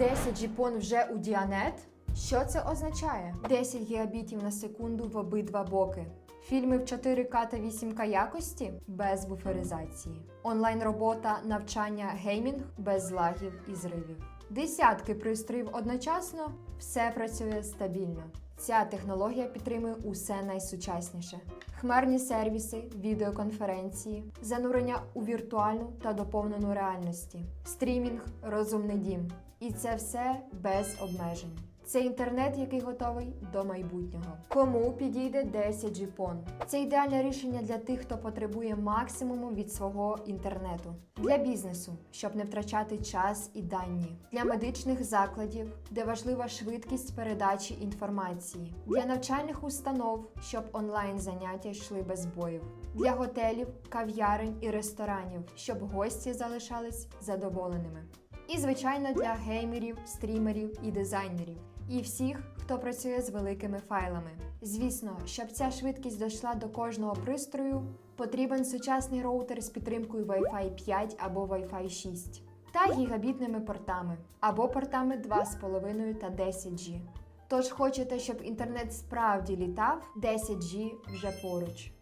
10 джіпон вже у Діанет? Що це означає? 10 гігабітів на секунду в обидва боки. Фільми в 4К та 8К якості без буферизації. Онлайн робота, навчання, геймінг без злагів і зривів. Десятки пристроїв одночасно все працює стабільно. Ця технологія підтримує усе найсучасніше: хмарні сервіси, відеоконференції, занурення у віртуальну та доповнену реальності, стрімінг, розумний дім. І це все без обмежень. Це інтернет, який готовий до майбутнього. Кому підійде 10 джіпон? Це ідеальне рішення для тих, хто потребує максимуму від свого інтернету, для бізнесу, щоб не втрачати час і дані, для медичних закладів, де важлива швидкість передачі інформації, для навчальних установ, щоб онлайн заняття йшли без боїв, для готелів, кав'ярень і ресторанів, щоб гості залишались задоволеними. І, звичайно, для геймерів, стрімерів і дизайнерів, і всіх, хто працює з великими файлами. Звісно, щоб ця швидкість дійшла до кожного пристрою, потрібен сучасний роутер з підтримкою Wi-Fi 5 або Wi-Fi 6 та гігабітними портами або портами 2,5 та 10G. Тож хочете, щоб інтернет справді літав, 10G вже поруч.